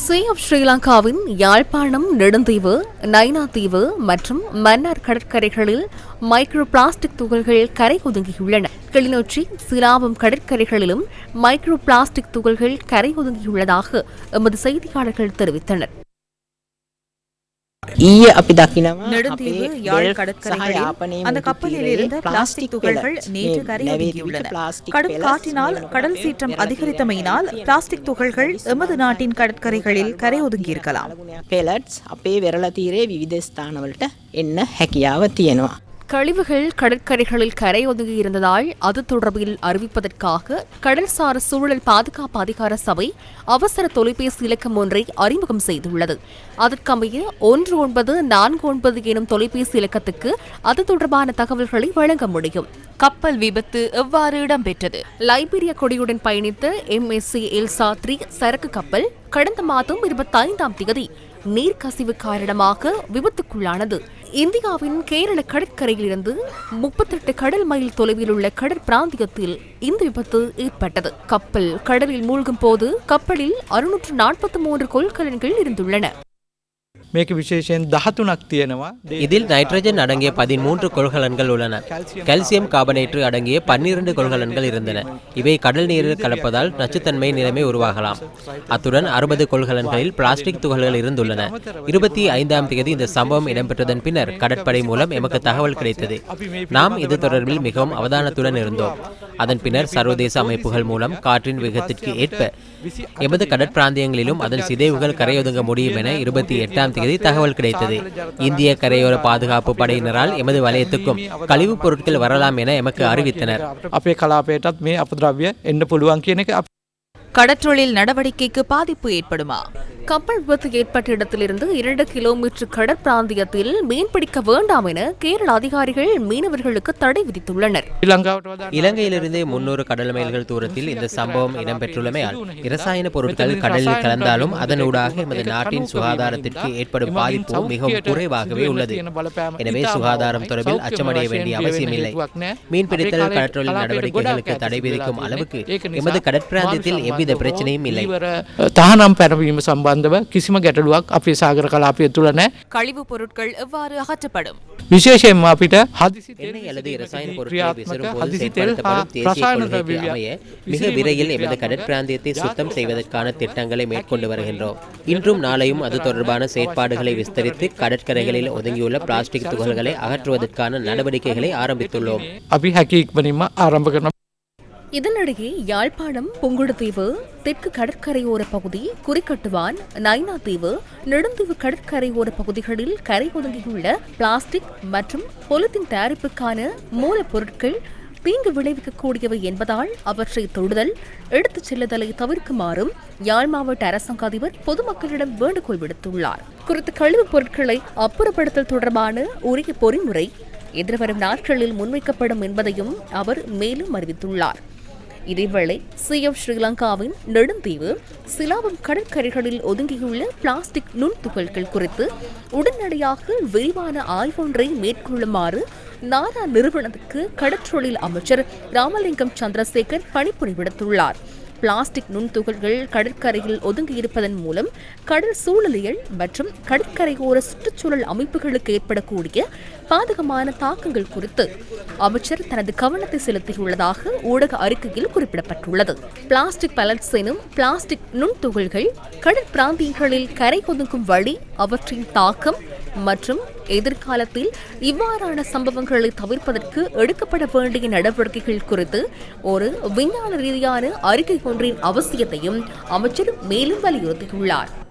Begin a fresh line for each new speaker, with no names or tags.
C of ஸ்ரீலங்காவின் யாழ்ப்பாணம் நெடுந்தீவு நைனா தீவு மற்றும் மன்னார் கடற்கரைகளில் மைக்ரோ பிளாஸ்டிக் துகள்கள் கரை ஒதுங்கியுள்ளன. கிளிநொச்சி சிலாபம் கடற்கரைகளிலும் மைக்ரோ பிளாஸ்டிக் துகள்கள் கரை ஒதுங்கியுள்ளதாக எமது செய்தியாளர்கள் தெரிவித்தனர்.
ஈய அப்படி தாக்கினவா
நெடுந்தீவு யாழ் கடற்கரைகளில் அந்த கப்பலில் இருந்த பிளாஸ்டிக் துகள்கள் நேற்று கரையொதுங்கியுள்ளன கடும் காற்றினால் கடல் சீற்றம் அதிகரித்தமையினால் பிளாஸ்டிக் துகள்கள் எமது நாட்டின் கடற்கரைகளில் கரையொதுங்கியிருக்கலாம்.
பெலட்ஸ் அப்பே விரல தீரே விவித ஸ்தானவல்ட்ட என்ன ஹெக்கியாவ தியனுவா
கழிவுகள் கடற்கரைகளில் கரையொதுங்கி இருந்ததால் அது தொடர்பில் அறிவிப்பதற்காக கடல்சார் சூழல் பாதுகாப்பு அதிகார சபை அவசர தொலைபேசி இலக்கம் ஒன்றை அறிமுகம் செய்துள்ளது. அதற்கமைய ஒன்று ஒன்பது நான்கு ஒன்பது எனும் தொலைபேசி இலக்கத்துக்கு அது தொடர்பான தகவல்களை வழங்க முடியும். கப்பல் விபத்து எவ்வாறு இடம்பெற்றது? லைபீரிய கொடியுடன் பயணித்த எம்எஸ்சி எல்சா த்ரீ சரக்கு கப்பல் கடந்த மாதம் இருபத்தைந்தாம் தேதி நீர்க்கசிவு காரணமாக விபத்துக்குள்ளானது. இந்தியாவின் கேரள கடற்கரையிலிருந்து முப்பத்தெட்டு கடல் மைல் தொலைவில் உள்ள கடற்பிராந்தியத்தில் இந்த விபத்து ஏற்பட்டது. கப்பல் கடலில் மூழ்கும் போது கப்பலில் அறுநூற்று நாற்பத்தி மூன்று கொள்கலன்கள் இருந்துள்ளன.
මේක විශේෂයෙන් දහතුනක් තියෙනවා
இதில் நைட்ரஜன் அடங்கிய பதிமூன்று கொள்கலன்கள் உள்ளன கால்சியம் கார்பனேற்று அடங்கிய பன்னிரண்டு கொள்கலன்கள் இருந்தன இவை கடல் நீரில் கலப்பதால் நச்சுத்தன்மை நிலைமை உருவாகலாம் அத்துடன் அறுபது கொள்கலன்களில் பிளாஸ்டிக் துகள்கள் இருந்துள்ளன இருபத்தி ஐந்தாம் தேதி இந்த சம்பவம் இடம்பெற்றதன் பின்னர் கடற்படை மூலம் எமக்கு தகவல் கிடைத்தது நாம் இது தொடர்பில் மிகவும் அவதானத்துடன் இருந்தோம் அதன் பின்னர் சர்வதேச அமைப்புகள் மூலம் காற்றின் வேகத்திற்கு ஏற்ப எமது கடற்பிராந்தியங்களிலும் அதன் சிதைவுகள் கரையொதுங்க முடியும் என இருபத்தி எட்டாம் தேதி வருகிறது தகவல் கிடைத்தது. இந்திய கரையோர பாதுகாப்பு படையினரால் எமது வலயத்துக்கும் கழிவுப் பொருட்கள் வரலாம் என எமக்கு அறிவித்தனர்.
அப்பே கலாபேட்டாத் மே அபதிராவிய என்ன பொழுவாங்க
கடற்றொழில் நடவடிக்கைக்கு பாதிப்பு ஏற்படுமா?
கப்பல் விபத்து ஏற்பட்ட இடத்திலிருந்து இரண்டு கிலோமீட்டர் கடற்பிராந்தியத்தில் மீன்பிடிக்க வேண்டாம் என கேரள அதிகாரிகள் மீனவர்களுக்கு தடை விதித்துள்ளனர்.
இலங்கையிலிருந்து முன்னூறு கடல் மைல்கள் தூரத்தில் இந்த சம்பவம் இடம்பெற்றுள்ளமையால் இரசாயன பொருட்கள் கடலில் கலந்தாலும் அதனூடாக எமது நாட்டின் சுகாதாரத்திற்கு ஏற்படும் பாதிப்பு மிகவும் குறைவாகவே உள்ளது. எனவே சுகாதாரம் தொடர்பில் அச்சமடைய வேண்டிய அவசியம் இல்லை மீன்பிடித்தல் கடற்றொழில் நடவடிக்கைகளுக்கு தடை விதிக்கும் அளவுக்கு எமது கடற்பிராந்தியத்தில் எவ்வித பிரச்சனையும் இல்லை.
தானம் பெறவும் சம்பா සම්බන්ධව කිසිම ගැටලුවක් අපේ සාගර කලාපය තුළ නෑ
கழிவுப் பொருட்கள் எவ்வாறு அகற்றப்படும்
විශේෂයෙන්ම අපිට හදිසි
எண்ணெய் அல்லது இரசாயன பொருட்களை
ක්‍රියාත්මක
விசிறும் போது
හදිසි තෙල් හා
செயல்படுத்தப்படும் தேசிய
රසායන
கொள்கைக்கு
ද්‍රව්‍ය
அமைய மிக விரைவில் எமது கடற்பிராந்தியத்தை சுத்தம் செய்வதற்கான திட்டங்களை மேற்கொண்டு வருகின்றோம் இன்றும் நாளையும் அது தொடர்பான செயற்பாடுகளை விஸ்தரித்து கடற்கரைகளில் ஒதுங்கியுள்ள பிளாஸ்டிக் துகள்களை அகற்றுவதற்கான நடவடிக்கைகளை ஆரம்பித்துள்ளோம்
අපි හැකි ඉක්මනින්ම ආරම්භ කරන
இதனிடையே யாழ்ப்பாணம் புங்குடுதீவு தெற்கு கடற்கரையோர பகுதி குறிக்கட்டுவான் நைனா தீவு நெடுந்தீவு கடற்கரையோர பகுதிகளில் கரை ஒதுங்கியுள்ள பிளாஸ்டிக் மற்றும் பொலித்தின் தயாரிப்புக்கான மூலப்பொருட்கள் தீங்கு விளைவிக்கக்கூடியவை என்பதால் அவற்றை தொடுதல் எடுத்துச் செல்லுதலை தவிர்க்குமாறும் யாழ் மாவட்ட அரசாங்க அதிபர் பொதுமக்களிடம் வேண்டுகோள் விடுத்துள்ளார். குறித்த கழிவுப் பொருட்களை அப்புறப்படுத்தல் தொடர்பான உரிய பொறிமுறை எதிர்வரும் நாட்களில் முன்வைக்கப்படும் என்பதையும் அவர் மேலும் அறிவித்துள்ளார். இதேவேளை சிஎம் ஸ்ரீலங்காவின் நெடுந்தீவு சிலாபம் கடற்கரைகளில் ஒதுங்கியுள்ள பிளாஸ்டிக் நுண்துகள்கள் குறித்து உடனடியாக விரிவான ஆய்வொன்றை மேற்கொள்ளுமாறு நாரா நிறுவனத்துக்கு கடற்றொழில் அமைச்சர் ராமலிங்கம் சந்திரசேகர் பணிப்புரை விடுத்துள்ளார் பிளாஸ்டிக் நுண்துகள்கள் கடற்கரையில் ஒதுங்கியிருப்பதன் மூலம் கடல் சூழலியல் மற்றும் கடற்கரையோர சுற்றுச்சூழல் அமைப்புகளுக்கு ஏற்படக்கூடிய பாதகமான தாக்கங்கள் குறித்து அமைச்சர் தனது கவனத்தை செலுத்தியுள்ளதாக ஊடக அறிக்கையில் குறிப்பிடப்பட்டுள்ளது. பிளாஸ்டிக் பலட்ஸ் எனும் பிளாஸ்டிக் நுண்துகள்கள் கடற்பிராந்தியங்களில் கரை ஒதுங்கும் வழி அவற்றின் தாக்கம் மற்றும் எதிர்காலத்தில் இவ்வாறான சம்பவங்களை தவிர்ப்பதற்கு எடுக்கப்பட வேண்டிய நடவடிக்கைகள் குறித்து ஒரு விஞ்ஞான ரீதியான அறிக்கை ஒன்றின் அவசியத்தையும் அமைச்சர் மேலும் வலியுறுத்தியுள்ளார்.